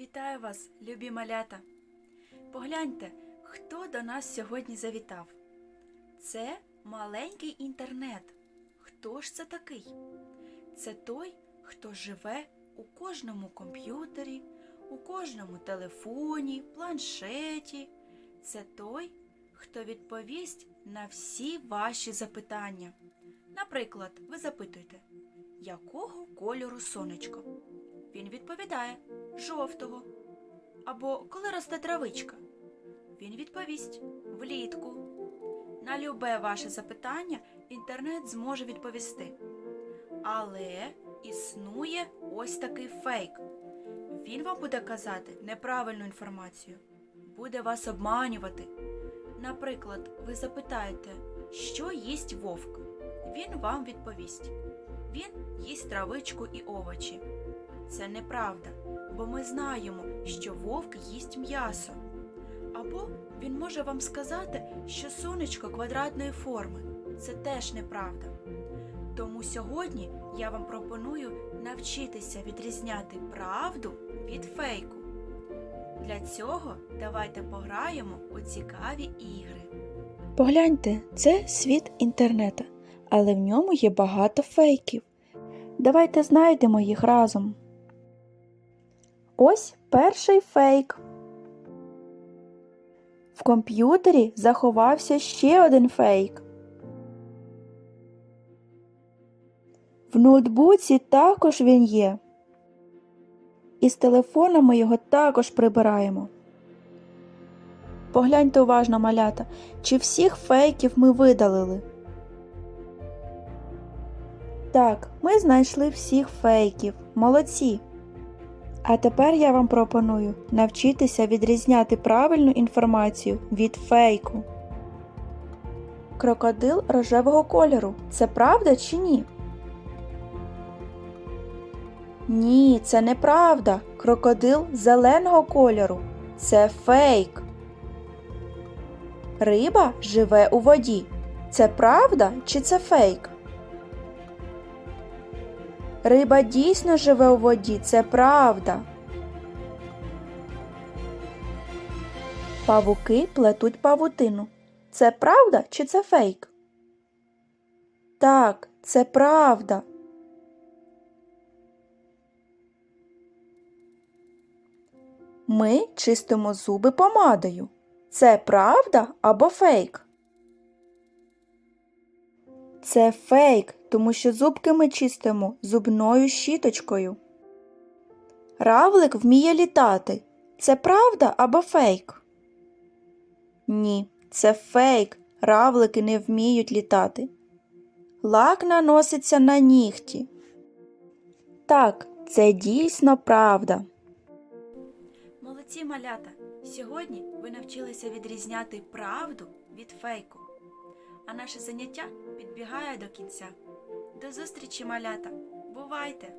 Вітаю вас, любі малята! Погляньте, хто до нас сьогодні завітав. Це маленький інтернет. Хто ж це такий? Це той, хто живе у кожному комп'ютері, у кожному телефоні, планшеті. Це той, хто відповість на всі ваші запитання. Наприклад, ви запитуєте, якого кольору сонечко? Він відповідає жовтого. Або коли росте травичка? Він відповість влітку. На любе ваше запитання інтернет зможе відповісти. Але існує ось такий фейк. Він вам буде казати неправильну інформацію, буде вас обманювати. Наприклад, ви запитаєте, що їсть вовк? Він вам відповість. Він їсть травичку і овочі. Це неправда, бо ми знаємо, що вовк їсть м'ясо. Або він може вам сказати, що сонечко квадратної форми. Це теж неправда. Тому сьогодні я вам пропоную навчитися відрізняти правду від фейку. Для цього давайте пограємо у цікаві ігри. Погляньте, це світ інтернету, але в ньому є багато фейків. Давайте знайдемо їх разом. Ось перший фейк. В комп'ютері заховався ще один фейк. В ноутбуці також він є. І з телефона ми його також прибираємо. Погляньте уважно, малята, чи всіх фейків ми видалили. Так, ми знайшли всіх фейків. Молодці. А тепер я вам пропоную навчитися відрізняти правильну інформацію від фейку. Крокодил рожевого кольору. Це правда чи ні? Ні, це неправда. Крокодил зеленого кольору. Це фейк. Риба живе у воді. Це правда чи це фейк? Риба дійсно живе у воді, це правда. Павуки плетуть павутину. Це правда чи це фейк? Так, це правда. Ми чистимо зуби помадою. Це правда або фейк? Це фейк, тому що зубки ми чистимо зубною щіточкою. Равлик вміє літати. Це правда або фейк? Ні, це фейк. Равлики не вміють літати. Лак наноситься на нігті. Так, це дійсно правда. Молодці малята! Сьогодні ви навчилися відрізняти правду від фейку. А наше заняття підбігає до кінця. До зустрічі, малята! Бувайте!